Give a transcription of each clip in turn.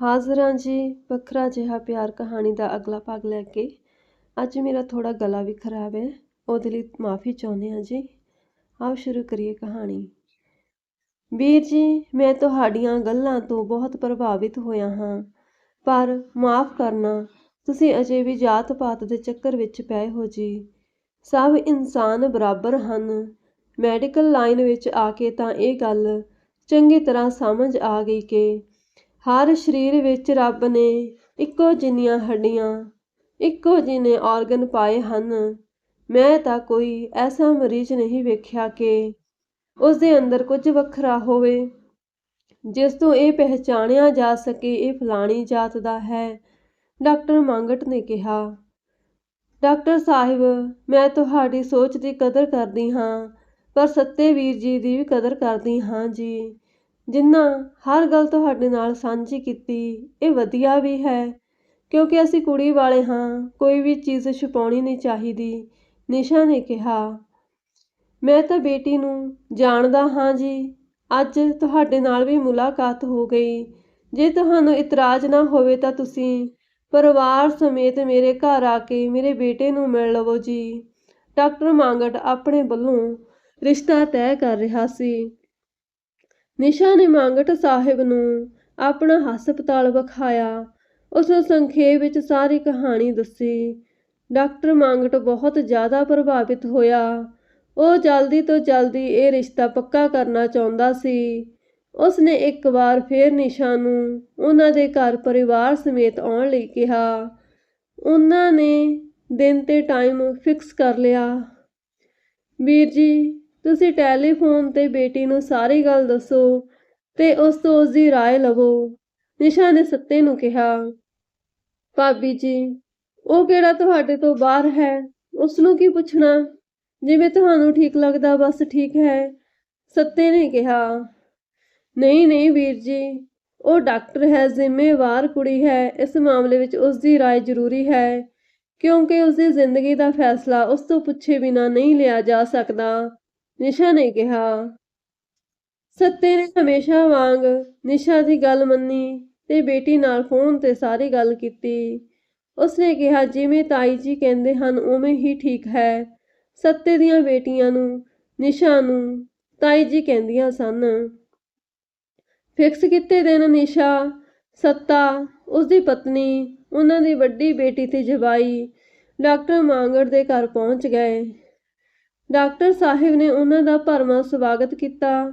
ਹਾਜ਼ਰ ਹਾਂ ਜੀ ਵੱਖਰਾ ਜਿਹਾ ਪਿਆਰ ਕਹਾਣੀ ਦਾ ਅਗਲਾ ਭਾਗ ਲੈ ਕੇ ਅੱਜ ਮੇਰਾ ਥੋੜਾ ਗਲਾ ਵੀ ਖਰਾਬ ਹੈ, ਉਹਦੇ ਲਈ ਮਾਫੀ ਚਾਹੁੰਦੇ ਹਾਂ ਜੀ। ਆਓ ਸ਼ੁਰੂ ਕਰੀਏ ਕਹਾਣੀ। ਵੀਰ ਜੀ, ਮੈਂ ਤੁਹਾਡੀਆਂ ਗੱਲਾਂ ਤੋਂ ਬਹੁਤ ਪ੍ਰਭਾਵਿਤ ਹੋਇਆ ਹਾਂ, ਪਰ ਮਾਫ ਕਰਨਾ, ਤੁਸੀਂ ਅਜੇ ਵੀ ਜਾਤ ਪਾਤ ਦੇ ਚੱਕਰ ਵਿੱਚ ਪਏ ਹੋ ਜੀ। ਸਭ ਇਨਸਾਨ ਬਰਾਬਰ ਹਨ। ਮੈਡੀਕਲ ਲਾਈਨ ਵਿੱਚ ਆ ਕੇ ਤਾਂ ਇਹ ਗੱਲ ਚੰਗੀ ਤਰ੍ਹਾਂ ਸਮਝ ਆ ਗਈ ਕਿ ਹਰ ਸਰੀਰ ਵਿੱਚ ਰੱਬ ਨੇ ਇੱਕੋ ਜਿੰਨੀਆਂ ਹੱਡੀਆਂ, ਇੱਕੋ ਜਿਹੇ ਆਰਗਨ ਪਾਏ ਹਨ। ਮੈਂ ਤਾਂ ਕੋਈ ਐਸਾ ਮਰੀਜ਼ ਨਹੀਂ ਵੇਖਿਆ ਕਿ ਉਸ ਦੇ ਅੰਦਰ ਕੁਝ ਵੱਖਰਾ ਹੋਵੇ, ਜਿਸ ਤੋਂ ਇਹ ਪਹਿਚਾਣਿਆ ਜਾ ਸਕੇ ਇਹ ਫਲਾਣੀ ਜਾਤ ਦਾ ਹੈ, ਡਾਕਟਰ ਮੰਗਟ ਨੇ ਕਿਹਾ। ਡਾਕਟਰ ਸਾਹਿਬ, ਮੈਂ ਤੁਹਾਡੀ ਸੋਚ ਦੀ ਕਦਰ ਕਰਦੀ ਹਾਂ, ਪਰ ਸੱਤੇ ਵੀਰ ਜੀ ਦੀ ਵੀ ਕਦਰ ਕਰਦੀ ਹਾਂ ਜੀ। ਜਿੰਨਾ ਹਰ ਗੱਲ ਤੁਹਾਡੇ ਨਾਲ ਸਾਂਝੀ ਕੀਤੀ, ਇਹ ਵਧੀਆ ਵੀ ਹੈ। ਕਿਉਂਕਿ ਅਸੀਂ ਕੁੜੀ ਵਾਲੇ ਹਾਂ, ਕੋਈ ਵੀ ਚੀਜ਼ ਛੁਪਾਉਣੀ ਨਹੀਂ ਚਾਹੀਦੀ, ਨਿਸ਼ਾ ਨੇ ਕਿਹਾ। ਮੈਂ ਤਾਂ ਬੇਟੀ ਨੂੰ ਜਾਣਦਾ ਹਾਂ ਜੀ, ਅੱਜ ਤੁਹਾਡੇ ਨਾਲ ਵੀ ਮੁਲਾਕਾਤ ਹੋ ਗਈ। ਜੇ ਤੁਹਾਨੂੰ ਇਤਰਾਜ਼ ਨਾ ਹੋਵੇ ਤਾਂ ਤੁਸੀਂ ਪਰਿਵਾਰ ਸਮੇਤ ਮੇਰੇ ਘਰ ਆ ਕੇ ਮੇਰੇ ਬੇਟੇ ਨੂੰ ਮਿਲ ਲਵੋ ਜੀ। ਡਾਕਟਰ ਮੰਗਟ ਆਪਣੇ ਵੱਲੋਂ ਰਿਸ਼ਤਾ ਤੈਅ ਕਰ ਰਿਹਾ ਸੀ। ਨਿਸ਼ਾ ਨੇ ਮੰਗਟ ਸਾਹਿਬ ਨੂੰ ਆਪਣਾ ਹਸਪਤਾਲ ਵਿਖਾਇਆ। ਉਸ ਨੂੰ ਸੰਖੇਪ ਵਿੱਚ ਸਾਰੀ ਕਹਾਣੀ ਦੱਸੀ। ਡਾਕਟਰ ਮੰਗਟ ਬਹੁਤ ਜ਼ਿਆਦਾ ਪ੍ਰਭਾਵਿਤ ਹੋਇਆ। ਉਹ ਜਲਦੀ ਤੋਂ ਜਲਦੀ ਇਹ ਰਿਸ਼ਤਾ ਪੱਕਾ ਕਰਨਾ ਚਾਹੁੰਦਾ ਸੀ। ਉਸ ਨੇ ਇੱਕ ਵਾਰ ਫੇਰ ਨਿਸ਼ਾ ਨੂੰ ਉਹਨਾਂ ਦੇ ਘਰ ਪਰਿਵਾਰ ਸਮੇਤ ਆਉਣ ਲਈ ਕਿਹਾ। ਉਹਨਾਂ ਨੇ ਦਿਨ ਤੇ ਟਾਈਮ ਫਿਕਸ ਕਰ ਲਿਆ। ਵੀਰ ਜੀ ਤੁਸੀਂ ਟੈਲੀਫੋਨ ਤੇ ਬੇਟੀ ਨੂੰ ਸਾਰੀ ਗੱਲ ਦੱਸੋ ਤੇ ਉਸ ਤੋਂ ਉਸ ਦੀ رائے ਲਵੋ ਨਿਸ਼ਾ ਨੇ ਸੱਤੇ ਨੂੰ ਕਿਹਾ ਭਾਬੀ ਜੀ ਉਹ ਕਿਹੜਾ ਤੁਹਾਡੇ ਤੋਂ ਬਾਹਰ ਹੈ ਉਸ ਨੂੰ ਕੀ ਪੁੱਛਣਾ ਜਿਵੇਂ ਤੁਹਾਨੂੰ ਠੀਕ ਲੱਗਦਾ ਬਸ ਠੀਕ ਹੈ ਸੱਤੇ ਨੇ ਕਿਹਾ ਨਹੀਂ ਨਹੀਂ ਵੀਰ ਜੀ ਉਹ ਡਾਕਟਰ ਹੈ ਜ਼ਿੰਮੇਵਾਰ ਕੁੜੀ ਹੈ ਇਸ ਮਾਮਲੇ ਵਿੱਚ ਉਸ ਦੀ رائے ਜ਼ਰੂਰੀ ਹੈ ਕਿਉਂਕਿ ਉਸ ਦੀ ਜ਼ਿੰਦਗੀ ਦਾ ਫੈਸਲਾ ਉਸ ਤੋਂ ਪੁੱਛੇ ਬਿਨਾ ਨਹੀਂ ਲਿਆ ਜਾ ਸਕਦਾ ਨਿਸ਼ਾ ਨੇ ਕਿਹਾ। ਸੱਤੇ ਨੇ ਹਮੇਸ਼ਾ ਵਾਂਗ ਨਿਸ਼ਾ ਦੀ ਗੱਲ ਮੰਨੀ ਤੇ ਬੇਟੀ ਨਾਲ ਫੋਨ ਤੇ ਸਾਰੀ ਗੱਲ ਕੀਤੀ। ਉਸਨੇ ਕਿਹਾ, ਜਿਵੇਂ ਤਾਈ ਜੀ ਕਹਿੰਦੇ ਹਨ, ਉਵੇਂ ਹੀ ਠੀਕ ਹੈ। ਸੱਤੇ ਦੀਆਂ ਬੇਟੀਆਂ ਨੂੰ, ਨਿਸ਼ਾ ਨੂੰ ਤਾਈ ਜੀ ਕਹਿੰਦੀਆਂ ਸਨ। ਫਿਕਸ ਕੀਤੇ ਦਿਨ ਨਿਸ਼ਾ, ਸੱਤਾ, ਉਸਦੀ ਪਤਨੀ, ਉਹਨਾਂ ਦੀ ਵੱਡੀ ਬੇਟੀ ਤੇ ਜਵਾਈ ਡਾਕਟਰ ਮਾਂਗੜ ਦੇ ਘਰ ਪਹੁੰਚ ਗਏ। ਡਾਕਟਰ ਸਾਹਿਬ ਨੇ ਉਹਨਾਂ ਦਾ ਭਰਵਾਂ ਸਵਾਗਤ ਕੀਤਾ।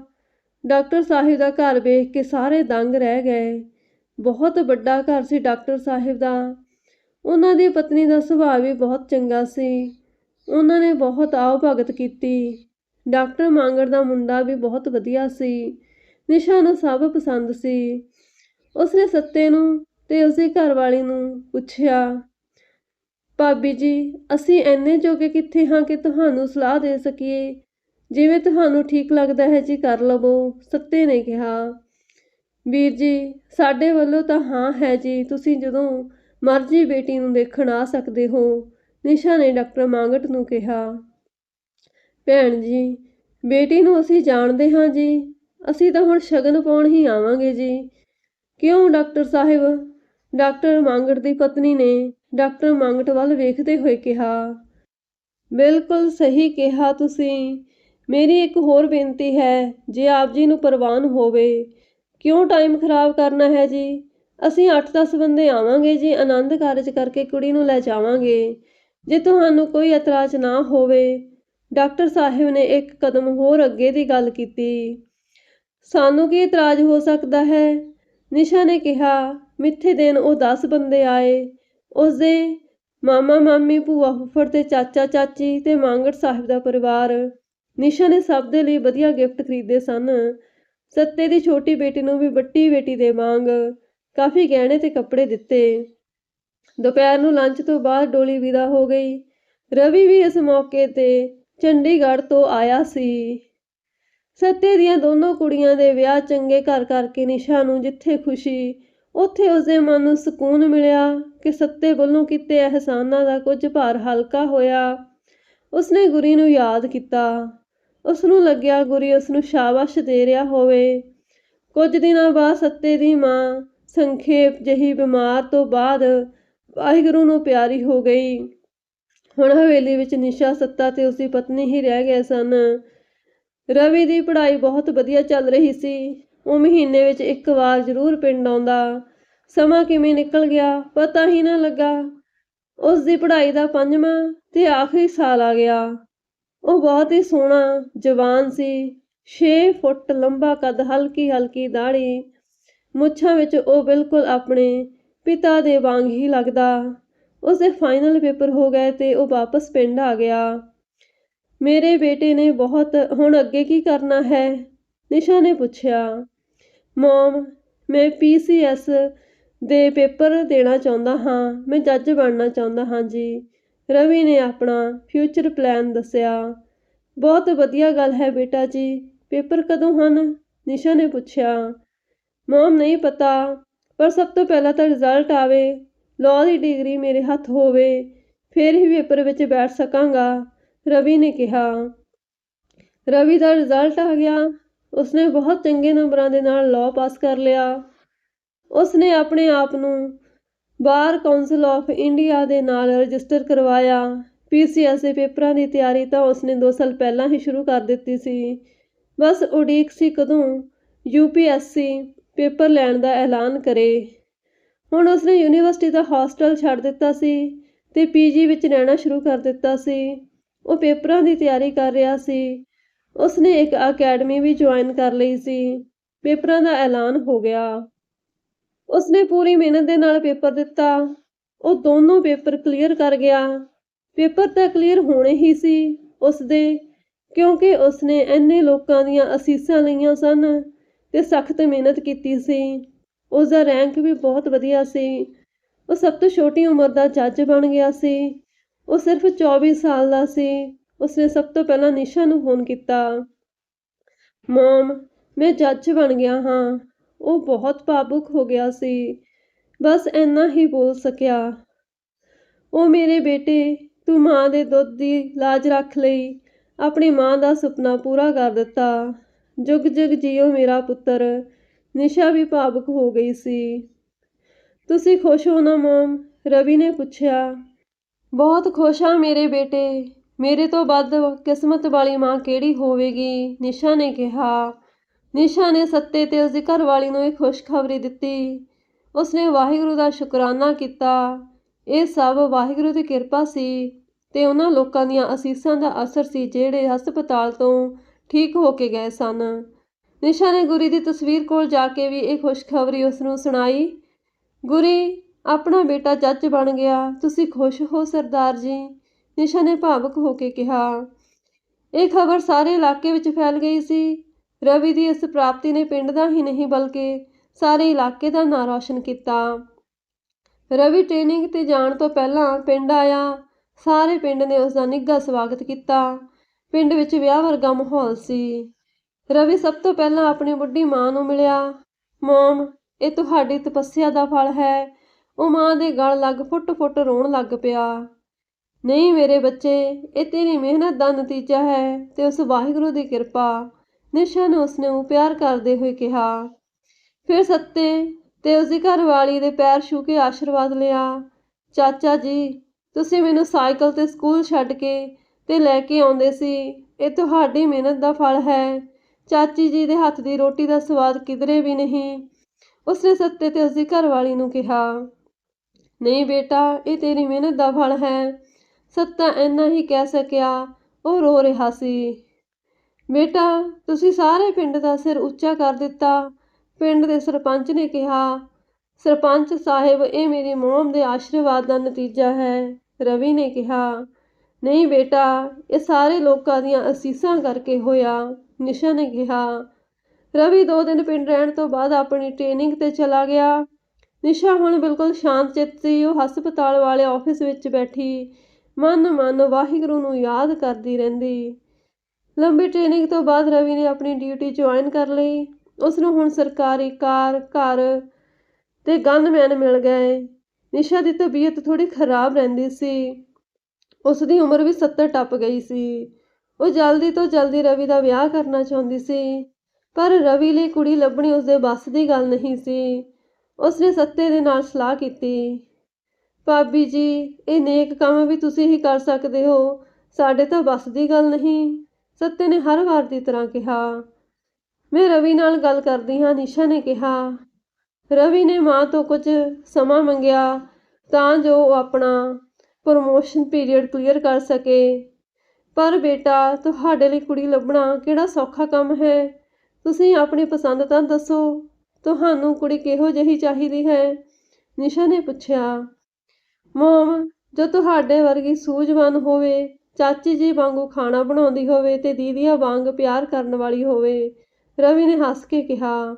ਡਾਕਟਰ ਸਾਹਿਬ ਦਾ ਘਰ ਵੇਖ ਕੇ ਸਾਰੇ ਦੰਗ ਰਹਿ ਗਏ। ਬਹੁਤ ਵੱਡਾ ਘਰ ਸੀ ਡਾਕਟਰ ਸਾਹਿਬ ਦਾ। ਉਹਨਾਂ ਦੀ ਪਤਨੀ ਦਾ ਸੁਭਾਅ ਵੀ ਬਹੁਤ ਚੰਗਾ ਸੀ। ਉਹਨਾਂ ਨੇ ਬਹੁਤ ਆਓ ਭਗਤ ਕੀਤੀ। ਡਾਕਟਰ ਮੰਗੜ ਦਾ ਮੁੰਡਾ ਵੀ ਬਹੁਤ ਵਧੀਆ ਸੀ। ਨਿਸ਼ਾ ਨੂੰ ਸਭ ਪਸੰਦ ਸੀ। ਉਸਨੇ ਸੱਤੇ ਨੂੰ ਤੇ ਉਸਦੀ ਘਰਵਾਲੀ ਨੂੰ ਪੁੱਛਿਆ ਭਾਬੀ ਜੀ, ਅਸੀਂ ਐਨੇ ਜੋਗੇ ਕਿੱਥੇ ਹਾਂ ਕਿ ਤੁਹਾਨੂੰ ਸਲਾਹ ਦੇ ਸਕੀਏ? ਜਿਵੇਂ ਤੁਹਾਨੂੰ ਠੀਕ ਲੱਗਦਾ ਹੈ ਜੀ ਕਰ ਲਵੋ, ਸੱਤੇ ਨੇ ਕਿਹਾ। ਵੀਰ ਜੀ, ਸਾਡੇ ਵੱਲੋਂ ਤਾਂ ਹਾਂ ਹੈ ਜੀ, ਤੁਸੀਂ ਜਦੋਂ ਮਰਜ਼ੀ ਬੇਟੀ ਨੂੰ ਦੇਖਣ ਆ ਸਕਦੇ ਹੋ, ਨਿਸ਼ਾ ਨੇ ਡਾਕਟਰ ਮੰਗਟ ਨੂੰ ਕਿਹਾ। ਭੈਣ ਜੀ, ਬੇਟੀ ਨੂੰ ਅਸੀਂ ਜਾਣਦੇ ਹਾਂ ਜੀ, ਅਸੀਂ ਤਾਂ ਹੁਣ ਸ਼ਗਨ ਪਾਉਣ ਹੀ ਆਵਾਂਗੇ ਜੀ। ਕਿਉਂ ਡਾਕਟਰ ਸਾਹਿਬ? ਡਾਕਟਰ ਮੰਗਟ ਦੀ ਪਤਨੀ ਨੇ ਡਾਕਟਰ ਮੰਗਟ ਵੱਲ ਵੇਖਦੇ ਹੋਏ ਕਿਹਾ, ਬਿਲਕੁਲ ਸਹੀ ਕਿਹਾ ਤੁਸੀਂ। ਮੇਰੀ ਇੱਕ ਹੋਰ ਬੇਨਤੀ ਹੈ, ਜੇ ਆਪ ਜੀ ਨੂੰ ਪ੍ਰਵਾਨ ਹੋਵੇ। ਕਿਉਂ ਟਾਈਮ ਖਰਾਬ ਕਰਨਾ ਹੈ ਜੀ? ਅਸੀਂ 8-10 ਬੰਦੇ ਆਵਾਂਗੇ ਜੀ, ਆਨੰਦ ਕਾਰਜ ਕਰਕੇ ਕੁੜੀ ਨੂੰ ਲੈ ਜਾਵਾਂਗੇ। ਜੇ ਤੁਹਾਨੂੰ ਕੋਈ ਇਤਰਾਜ਼ ਨਾ ਹੋਵੇ, ਡਾਕਟਰ ਸਾਹਿਬ ਨੇ ਇੱਕ ਕਦਮ ਹੋਰ ਅੱਗੇ ਦੀ ਗੱਲ ਕੀਤੀ। ਸਾਨੂੰ ਕੀ ਇਤਰਾਜ਼ ਹੋ ਸਕਦਾ ਹੈ? ਨਿਸ਼ਾ ਨੇ ਕਿਹਾ, ਮਿੱਥੇ ਦਿਨ ਉਹ 10 ਬੰਦੇ ਆਏ। ਉਸਦੇ ਮਾਮਾ, ਮਾਮੀ, ਭੂਆ, ਫੁੱਫੜ ਤੇ ਚਾਚਾ, ਚਾਚੀ ਤੇ ਮੰਗੜ ਸਾਹਿਬ ਦਾ ਪਰਿਵਾਰ ਨਿਸ਼ਾ ਨੇ ਸਭ ਦੇ ਲਈ ਵਧੀਆ ਗਿਫਟ ਖਰੀਦੇ ਸਨ। ਸੱਤੇ ਦੀ ਛੋਟੀ ਬੇਟੀ ਨੂੰ ਵੀ ਵੱਡੀ ਬੇਟੀ ਦੇ ਵਾਂਗ ਕਾਫੀ ਗਹਿਣੇ ਤੇ ਕੱਪੜੇ ਦਿੱਤੇ। ਦੁਪਹਿਰ ਨੂੰ ਲੰਚ ਤੋਂ ਬਾਅਦ ਡੋਲੀ ਵਿਦਾ ਹੋ ਗਈ। ਰਵੀ ਵੀ ਇਸ ਮੌਕੇ ਤੇ ਚੰਡੀਗੜ੍ਹ ਤੋਂ ਆਇਆ ਸੀ। ਸੱਤੇ ਦੀਆਂ ਦੋਨੋਂ ਕੁੜੀਆਂ ਦੇ ਵਿਆਹ ਚੰਗੇ ਘਰ ਕਰਕੇ ਨਿਸ਼ਾ ਨੂੰ ਜਿੱਥੇ ਖੁਸ਼ੀ ਉੱਥੇ ਉਸਦੇ ਮਨ ਨੂੰ ਸਕੂਨ ਮਿਲਿਆ ਕਿ ਸੱਤੇ ਵੱਲੋਂ ਕੀਤੇ ਅਹਿਸਾਨਾਂ ਦਾ ਕੁਝ ਭਾਰ ਹਲਕਾ ਹੋਇਆ। ਉਸਨੇ ਗੁਰੀ ਨੂੰ ਯਾਦ ਕੀਤਾ। ਉਸ ਨੂੰ ਲੱਗਿਆ ਗੁਰੀ ਉਸ ਨੂੰ ਸ਼ਾਬਾਸ਼ ਦੇ ਰਿਹਾ ਹੋਵੇ। ਕੁਝ ਦਿਨਾਂ ਬਾਅਦ ਸੱਤੇ ਦੀ ਮਾਂ ਸੰਖੇਪ ਜਹੀ ਬਿਮਾਰ ਤੋਂ ਬਾਅਦ ਵਾਹਿਗੁਰੂ ਨੂੰ ਪਿਆਰੀ ਹੋ ਗਈ। ਹੁਣ ਹਵੇਲੀ ਵਿੱਚ ਨਿਸ਼ਾ ਸੱਤਾ ਤੇ ਉਸਦੀ ਪਤਨੀ ਹੀ ਰਹਿ ਗਏ ਸਨ। ਰਵੀ ਦੀ ਪੜ੍ਹਾਈ ਬਹੁਤ ਵਧੀਆ ਚੱਲ ਰਹੀ ਸੀ। ਉਹ ਮਹੀਨੇ ਵਿੱਚ ਇੱਕ ਵਾਰ ਜ਼ਰੂਰ ਪਿੰਡ ਆਉਂਦਾ। ਸਮਾਂ ਕਿਵੇਂ ਨਿਕਲ ਗਿਆ, ਪਤਾ ਹੀ ਨਾ ਲੱਗਾ। ਉਸ ਦੀ ਪੜ੍ਹਾਈ ਦਾ ਪੰਜਵਾਂ ਤੇ ਆਖਰੀ ਸਾਲ ਆ ਗਿਆ। ਉਹ ਬਹੁਤ ਹੀ ਸੋਹਣਾ ਜਵਾਨ ਸੀ। 6 ਫੁੱਟ ਲੰਬਾ ਕੱਦ ਹਲਕੀ ਹਲਕੀ ਦਾੜੀ ਮੁੱਛਾਂ ਵਿੱਚ ਉਹ ਬਿਲਕੁਲ ਆਪਣੇ ਪਿਤਾ ਦੇ ਵਾਂਗ ਹੀ ਲੱਗਦਾ। ਉਸਦੇ ਫਾਈਨਲ ਪੇਪਰ ਹੋ ਗਏ ਤੇ ਉਹ ਵਾਪਸ ਪਿੰਡ ਆ ਗਿਆ। ਮੇਰੇ ਬੇਟੇ ਨੇ ਬਹੁਤ, ਹੁਣ ਅੱਗੇ ਕੀ ਕਰਨਾ ਹੈ? ਨਿਸ਼ਾ ਨੇ ਪੁੱਛਿਆ। ਮੋਮ, ਮੈਂ ਪੀਸੀਐਸ ਦੇ ਪੇਪਰ ਦੇਣਾ ਚਾਹੁੰਦਾ ਹਾਂ, ਮੈਂ ਜੱਜ ਬਣਨਾ ਚਾਹੁੰਦਾ ਹਾਂ ਜੀ। ਰਵੀ ਨੇ ਆਪਣਾ ਫਿਊਚਰ ਪਲਾਨ ਦੱਸਿਆ। ਬਹੁਤ ਵਧੀਆ ਗੱਲ ਹੈ ਬੇਟਾ ਜੀ, ਪੇਪਰ ਕਦੋਂ ਹਨ? ਨਿਸ਼ਾ ਨੇ ਪੁੱਛਿਆ। ਮੋਮ, ਨਹੀਂ ਪਤਾ, ਪਰ ਸਭ ਤੋਂ ਪਹਿਲਾਂ ਤਾਂ ਰਿਜ਼ਲਟ ਆਵੇ, ਲਾਅ ਦੀ ਡਿਗਰੀ ਮੇਰੇ ਹੱਥ ਹੋਵੇ, ਫਿਰ ਹੀ ਪੇਪਰ ਵਿੱਚ ਬੈਠ ਸਕਾਂਗਾ, ਰਵੀ ਨੇ ਕਿਹਾ। ਰਵੀ ਦਾ ਰਿਜ਼ਲਟ ਆ ਗਿਆ। ਉਸਨੇ ਬਹੁਤ ਚੰਗੇ ਨੰਬਰਾਂ ਦੇ ਨਾਲ ਲਾਅ ਪਾਸ ਕਰ ਲਿਆ। ਉਸਨੇ ਆਪਣੇ ਆਪ ਨੂੰ ਬਾਰ ਕਾਉਂਸਲ ਆਫ ਇੰਡੀਆ ਦੇ ਨਾਲ ਰਜਿਸਟਰ ਕਰਵਾਇਆ। ਪੀਸੀਐਸ ਦੇ ਪੇਪਰਾਂ ਦੀ ਤਿਆਰੀ ਤਾਂ ਉਸਨੇ 2 ਸਾਲ ਪਹਿਲਾਂ ਹੀ ਸ਼ੁਰੂ ਕਰ ਦਿੱਤੀ ਸੀ। ਬਸ ਉਡੀਕ ਸੀ ਕਦੋਂ ਯੂਪੀਐਸਸੀ ਪੇਪਰ ਲੈਣ ਦਾ ਐਲਾਨ ਕਰੇ। ਹੁਣ ਉਸਨੇ ਯੂਨੀਵਰਸਿਟੀ ਦਾ ਹੌਸਟਲ ਛੱਡ ਦਿੱਤਾ ਸੀ ਤੇ ਪੀਜੀ ਵਿੱਚ ਰਹਿਣਾ ਸ਼ੁਰੂ ਕਰ ਦਿੱਤਾ ਸੀ। ਉਹ ਪੇਪਰਾਂ ਦੀ ਤਿਆਰੀ ਕਰ ਰਿਹਾ ਸੀ। ਉਸਨੇ ਇੱਕ ਅਕੈਡਮੀ ਵੀ ਜੁਆਇਨ ਕਰ ਲਈ ਸੀ। ਪੇਪਰਾਂ ਦਾ ਐਲਾਨ ਹੋ ਗਿਆ। ਉਸਨੇ ਪੂਰੀ ਮਿਹਨਤ ਦੇ ਨਾਲ ਪੇਪਰ ਦਿੱਤਾ। ਉਹ ਦੋਨੋਂ ਪੇਪਰ ਕਲੀਅਰ ਕਰ ਗਿਆ। ਪੇਪਰ ਤਾਂ ਕਲੀਅਰ ਹੋਣੇ ਹੀ ਸੀ ਉਸਦੇ, ਕਿਉਂਕਿ ਉਸਨੇ ਇੰਨੇ ਲੋਕਾਂ ਦੀਆਂ ਅਸੀਸਾਂ ਲਈਆਂ ਸਨ ਤੇ ਸਖਤ ਮਿਹਨਤ ਕੀਤੀ ਸੀ। ਉਸ ਦਾ ਰੈਂਕ ਵੀ ਬਹੁਤ ਵਧੀਆ ਸੀ। ਉਹ ਸਭ ਤੋਂ ਛੋਟੀ ਉਮਰ ਦਾ ਜੱਜ ਬਣ ਗਿਆ ਸੀ। ਉਹ ਸਿਰਫ 24 ਸਾਲ ਦਾ ਸੀ। ਉਸਨੇ ਸਭ ਤੋਂ ਪਹਿਲਾਂ ਨਿਸ਼ਾ ਨੂੰ ਫੋਨ ਕੀਤਾ। ਮਮ, ਮੈਂ ਜੱਜ ਬਣ ਗਿਆ ਹਾਂ। ਉਹ ਬਹੁਤ ਭਾਵੁਕ ਹੋ ਗਿਆ ਸੀ। ਬਸ ਇੰਨਾ ਹੀ ਬੋਲ ਸਕਿਆ। ਉਹ ਮੇਰੇ ਬੇਟੇ, ਤੂੰ ਮਾਂ ਦੇ ਦੁੱਧ ਦੀ ਲਾਜ ਰੱਖ ਲਈ। ਆਪਣੀ ਮਾਂ ਦਾ ਸੁਪਨਾ ਪੂਰਾ ਕਰ ਦਿੱਤਾ। ਜੁਗ ਜੁਗ ਜੀਓ ਮੇਰਾ ਪੁੱਤਰ। ਨਿਸ਼ਾ ਵੀ ਭਾਵੁਕ ਹੋ ਗਈ ਸੀ। ਤੁਸੀਂ ਖੁਸ਼ ਹੋ ਨਾ, ਮਮ? ਰਵੀ ਨੇ ਪੁੱਛਿਆ। ਬਹੁਤ ਖੁਸ਼ ਹਾਂ ਮੇਰੇ ਬੇਟੇ। ਮੇਰੇ ਤੋਂ ਵੱਧ ਕਿਸਮਤ ਵਾਲੀ ਮਾਂ ਕਿਹੜੀ ਹੋਵੇਗੀ? ਨਿਸ਼ਾ ਨੇ ਕਿਹਾ। ਨਿਸ਼ਾ ਨੇ ਸੱਤੇ ਤੇ ਉਸਦੀ ਘਰਵਾਲੀ ਨੂੰ ਇਹ ਖੁਸ਼ਖਬਰੀ ਦਿੱਤੀ। ਉਸਨੇ ਵਾਹਿਗੁਰੂ ਦਾ ਸ਼ੁਕਰਾਨਾ ਕੀਤਾ। ਇਹ ਸਭ ਵਾਹਿਗੁਰੂ ਦੀ ਕਿਰਪਾ ਸੀ ਤੇ ਉਹਨਾਂ ਲੋਕਾਂ ਦੀਆਂ ਅਸੀਸਾਂ ਦਾ ਅਸਰ ਸੀ ਜਿਹੜੇ ਹਸਪਤਾਲ ਤੋਂ ਠੀਕ ਹੋ ਕੇ ਗਏ ਸਨ। ਨਿਸ਼ਾ ਨੇ ਗੁਰੀ ਦੀ ਤਸਵੀਰ ਕੋਲ ਜਾ ਕੇ ਵੀ ਇਹ ਖੁਸ਼ਖਬਰੀ ਉਸ ਨੂੰ ਸੁਣਾਈ। ਗੁਰੀ, ਆਪਣਾ ਬੇਟਾ ਜੱਜ ਬਣ ਗਿਆ। ਤੁਸੀਂ ਖੁਸ਼ ਹੋ ਸਰਦਾਰ ਜੀ? ਨਿਸ਼ਾ ਨੇ ਭਾਵੁਕ ਹੋ ਕੇ ਕਿਹਾ, ਇਹ ਖਬਰ ਸਾਰੇ ਇਲਾਕੇ ਵਿੱਚ ਫੈਲ ਗਈ ਸੀ। ਰਵੀ ਦੀ ਇਸ ਪ੍ਰਾਪਤੀ ਨੇ ਪਿੰਡ ਦਾ ਹੀ ਨਹੀਂ ਬਲਕਿ ਸਾਰੇ ਇਲਾਕੇ ਦਾ ਨਾਂ ਰੌਸ਼ਨ ਕੀਤਾ। ਰਵੀ ਟ੍ਰੇਨਿੰਗ ਤੇ ਜਾਣ ਤੋਂ ਪਹਿਲਾਂ ਪਿੰਡ ਆਇਆ। ਸਾਰੇ ਪਿੰਡ ਨੇ ਉਸ ਦਾ ਨਿੱਘਾ ਸਵਾਗਤ ਕੀਤਾ। ਪਿੰਡ ਵਿੱਚ ਵਿਆਹ ਵਰਗਾ ਮਾਹੌਲ ਸੀ। ਰਵੀ ਸਭ ਤੋਂ ਪਹਿਲਾਂ ਆਪਣੀ ਬੁੱਢੀ ਮਾਂ ਨੂੰ ਮਿਲਿਆ। ਮੋਮ, ਇਹ ਤੁਹਾਡੀ ਤਪੱਸਿਆ ਦਾ ਫਲ ਹੈ। ਉਹ ਮਾਂ ਦੇ ਗਲ ਲੱਗ ਫੁੱਟ-ਫੁੱਟ ਰੋਣ ਲੱਗ ਪਿਆ। ਨਹੀਂ ਮੇਰੇ ਬੱਚੇ, ਇਹ ਤੇਰੀ ਮਿਹਨਤ ਦਾ ਨਤੀਜਾ ਹੈ ਤੇ ਉਸ ਵਾਹਿਗੁਰੂ ਦੀ ਕਿਰਪਾ। ਨਿਸ਼ਾ ਨੂੰ ਉਸ ਨੂੰ ਪਿਆਰ ਕਰਦੇ ਹੋਏ ਕਿਹਾ। ਫਿਰ ਸੱਤੇ ਤੇ ਉਸਦੀ ਘਰਵਾਲੀ ਦੇ ਪੈਰ ਛੂ ਕੇ ਆਸ਼ੀਰਵਾਦ ਲਿਆ। ਚਾਚਾ ਜੀ, ਤੁਸੀਂ ਮੈਨੂੰ ਸਾਈਕਲ ਤੇ ਸਕੂਲ ਛੱਡ ਕੇ ਤੇ ਲੈ ਕੇ ਆਉਂਦੇ ਸੀ। ਇਹ ਤੁਹਾਡੀ ਮਿਹਨਤ ਦਾ ਫਲ ਹੈ। ਚਾਚੀ ਜੀ ਦੇ ਹੱਥ ਦੀ ਰੋਟੀ ਦਾ ਸਵਾਦ ਕਿਧਰੇ ਵੀ ਨਹੀਂ। ਉਸਨੇ ਸੱਤੇ ਤੇ ਉਸਦੀ ਘਰਵਾਲੀ ਨੂੰ ਕਿਹਾ, ਨਹੀਂ ਬੇਟਾ, ਇਹ ਤੇਰੀ ਮਿਹਨਤ ਦਾ ਫਲ ਹੈ। ਸੱਤਾ ਇੰਨਾ ਹੀ ਕਹਿ ਸਕਿਆ, ਉਹ ਰੋ ਰਿਹਾ ਸੀ। ਬੇਟਾ, ਤੁਸੀਂ ਸਾਰੇ ਪਿੰਡ ਦਾ ਸਿਰ ਉੱਚਾ ਕਰ ਦਿੱਤਾ। ਪਿੰਡ ਦੇ ਸਰਪੰਚ ਨੇ ਕਿਹਾ, ਸਰਪੰਚ ਸਾਹਿਬ, ਇਹ ਮੇਰੀ ਮੋਮ ਦੇ ਆਸ਼ੀਰਵਾਦ ਦਾ ਨਤੀਜਾ ਹੈ। ਰਵੀ ਨੇ ਕਿਹਾ, ਨਹੀਂ ਬੇਟਾ, ਇਹ ਸਾਰੇ ਲੋਕਾਂ ਦੀਆਂ ਅਸੀਸਾਂ ਕਰਕੇ ਹੋਇਆ। ਨਿਸ਼ਾ ਨੇ ਕਿਹਾ। ਰਵੀ ਦੋ ਦਿਨ ਪਿੰਡ ਰਹਿਣ ਤੋਂ ਬਾਅਦ ਆਪਣੀ ਟ੍ਰੇਨਿੰਗ ਤੇ ਚਲਾ ਗਿਆ। ਨਿਸ਼ਾ ਹੁਣ ਬਿਲਕੁਲ ਸ਼ਾਂਤ ਚਿੱਤ ਸੀ। ਉਹ ਹਸਪਤਾਲ ਵਾਲੇ ਆਫਿਸ ਵਿੱਚ ਬੈਠੀ। ਮਨ ਮਨ ਵਾਹਿਗੁਰੂ ਨੂੰ ਯਾਦ ਕਰਦੀ ਰਹਿੰਦੀ। ਲੰਬੀ ਟ੍ਰੇਨਿੰਗ ਤੋਂ ਬਾਅਦ ਰਵੀ ਨੇ ਆਪਣੀ ਡਿਊਟੀ ਜੁਆਇਨ ਕਰ ਲਈ। ਉਸ ਨੂੰ ਹੁਣ ਸਰਕਾਰੀ ਕਾਰ, ਘਰ ਤੇ ਗੰਦਮੈਨ ਮਿਲ ਗਏ। ਨਿਸ਼ਾ ਦੀ ਤਬੀਅਤ ਥੋੜੀ ਖਰਾਬ ਰਹਿੰਦੀ ਸੀ। ਉਸ ਦੀ ਉਮਰ ਵੀ 70 ਟੱਪ ਗਈ ਸੀ। ਉਹ ਜਲਦੀ ਤੋਂ ਜਲਦੀ ਰਵੀ ਦਾ ਵਿਆਹ ਕਰਨਾ ਚਾਹੁੰਦੀ ਸੀ। ਪਰ ਰਵੀ ਲਈ ਕੁੜੀ ਲੱਭਣੀ ਉਸਦੇ ਵੱਸ ਦੀ ਗੱਲ ਨਹੀਂ ਸੀ। ਉਸਨੇ ਸੱਤੇ ਦੇ ਨਾਲ ਸਲਾਹ ਕੀਤੀ। ਭਾਬੀ ਜੀ, ਇਹ ਨੇਕ ਕੰਮ ਵੀ ਤੁਸੀਂ ਹੀ ਕਰ ਸਕਦੇ ਹੋ। ਸਾਡੇ ਤਾਂ ਬਸ ਦੀ ਗੱਲ ਨਹੀਂ। ਸੱਤੇ ਨੇ ਹਰ ਵਾਰ ਦੀ ਤਰ੍ਹਾਂ ਕਿਹਾ। ਮੈਂ ਰਵੀ ਨਾਲ ਗੱਲ ਕਰਦੀ ਹਾਂ, ਨਿਸ਼ਾ ਨੇ ਕਿਹਾ। ਰਵੀ ਨੇ ਮਾਂ ਤੋਂ ਕੁਝ ਸਮਾਂ ਮੰਗਿਆ, ਤਾਂ ਜੋ ਉਹ ਆਪਣਾ ਪ੍ਰਮੋਸ਼ਨ ਪੀਰੀਅਡ ਕਲੀਅਰ ਕਰ ਸਕੇ। ਪਰ ਬੇਟਾ, ਤੁਹਾਡੇ ਲਈ ਕੁੜੀ ਲੱਭਣਾ ਕਿਹੜਾ ਸੌਖਾ ਕੰਮ ਹੈ? ਤੁਸੀਂ ਆਪਣੀ ਪਸੰਦ ਤਾਂ ਦੱਸੋ, ਤੁਹਾਨੂੰ ਕੁੜੀ ਕਿਹੋ ਜਿਹੀ ਚਾਹੀਦੀ ਹੈ? ਨਿਸ਼ਾ ਨੇ ਪੁੱਛਿਆ। ਮੋਮ, ਜੋ ਤੁਹਾਡੇ ਵਰਗੀ ਸੂਝਵਾਨ ਹੋਵੇ, ਚਾਚੀ ਜੀ ਵਾਂਗੂ ਖਾਣਾ ਬਣਾਉਂਦੀ ਹੋਵੇ ਤੇ ਦੀਦੀਆਂ ਵਾਂਗ ਪਿਆਰ ਕਰਨ ਵਾਲੀ ਹੋਵੇ, ਰਵੀ ਨੇ ਹੱਸ ਕੇ ਕਿਹਾ।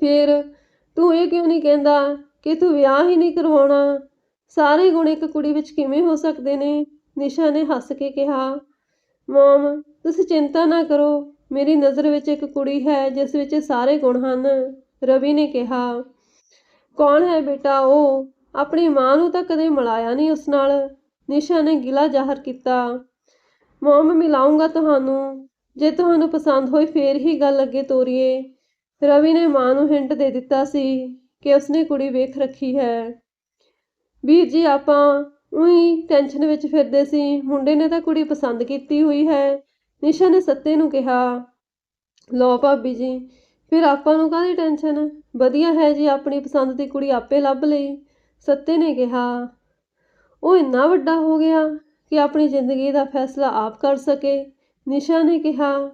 ਫਿਰ ਤੂੰ ਇਹ ਕਿਉਂ ਨਹੀਂ ਕਹਿੰਦਾ ਕਿ ਤੂੰ ਵਿਆਹ ਹੀ ਨਹੀਂ ਕਰਵਾਉਣਾ? ਸਾਰੇ ਗੁਣ ਇੱਕ ਕੁੜੀ ਵਿੱਚ ਕਿਵੇਂ ਹੋ ਸਕਦੇ ਨੇ? ਨਿਸ਼ਾ ਨੇ ਹੱਸ ਕੇ ਕਿਹਾ। ਮੋਮ, ਤੁਸੀਂ ਚਿੰਤਾ ਨਾ ਕਰੋ, ਮੇਰੀ ਨਜ਼ਰ ਵਿੱਚ ਇੱਕ ਕੁੜੀ ਹੈ, ਜਿਸ ਵਿੱਚ ਸਾਰੇ ਗੁਣ ਹਨ, ਰਵੀ ਨੇ ਕਿਹਾ। ਕੌਣ ਹੈ ਬੇਟਾ ਉਹ? ਆਪਣੀ ਮਾਂ ਨੂੰ ਤਾਂ ਕਦੇ ਮਿਲਾਇਆ ਨਹੀਂ ਉਸ ਨਾਲ। ਨਿਸ਼ਾ ਨੇ ਗਿਲਾ ਜ਼ਾਹਰ ਕੀਤਾ। ਮੋਮ ਮਿਲਾਉਂਗਾ ਤੁਹਾਨੂੰ। ਜੇ ਤੁਹਾਨੂੰ ਪਸੰਦ ਹੋਈ, ਫੇਰ ਹੀ ਗੱਲ ਅੱਗੇ ਤੋਰੀਏ। ਰਵੀ ਨੇ ਮਾਂ ਨੂੰ ਹਿੰਟ ਦੇ ਦਿੱਤਾ ਸੀ ਕਿ ਉਸਨੇ ਕੁੜੀ ਵੇਖ ਰੱਖੀ ਹੈ। ਵੀਰ ਜੀ, ਆਪਾਂ ਉਹੀ ਟੈਨਸ਼ਨ ਵਿੱਚ ਫਿਰਦੇ ਸੀ। ਮੁੰਡੇ ਨੇ ਤਾਂ ਕੁੜੀ ਪਸੰਦ ਕੀਤੀ ਹੋਈ ਹੈ। ਨਿਸ਼ਾ ਨੇ ਸੱਤੇ ਨੂੰ ਕਿਹਾ। ਲੋ ਭਾਬੀ ਜੀ, ਫਿਰ ਆਪਾਂ ਨੂੰ ਕਾਹਦੀ ਟੈਨਸ਼ਨ? ਵਧੀਆ ਹੈ ਜੀ, ਆਪਣੀ ਪਸੰਦ ਦੀ ਕੁੜੀ ਆਪੇ ਲੱਭ ਲਈ। ਸੱਤੇ ਨੇ ਕਿਹਾ, ਉਹ ਇੰਨਾ ਵੱਡਾ ਹੋ ਗਿਆ ਕਿ ਆਪਣੀ ਜ਼ਿੰਦਗੀ ਦਾ ਫੈਸਲਾ ਆਪ ਕਰ ਸਕੇ। ਨਿਸ਼ਾ ਨੇ ਕਿਹਾ,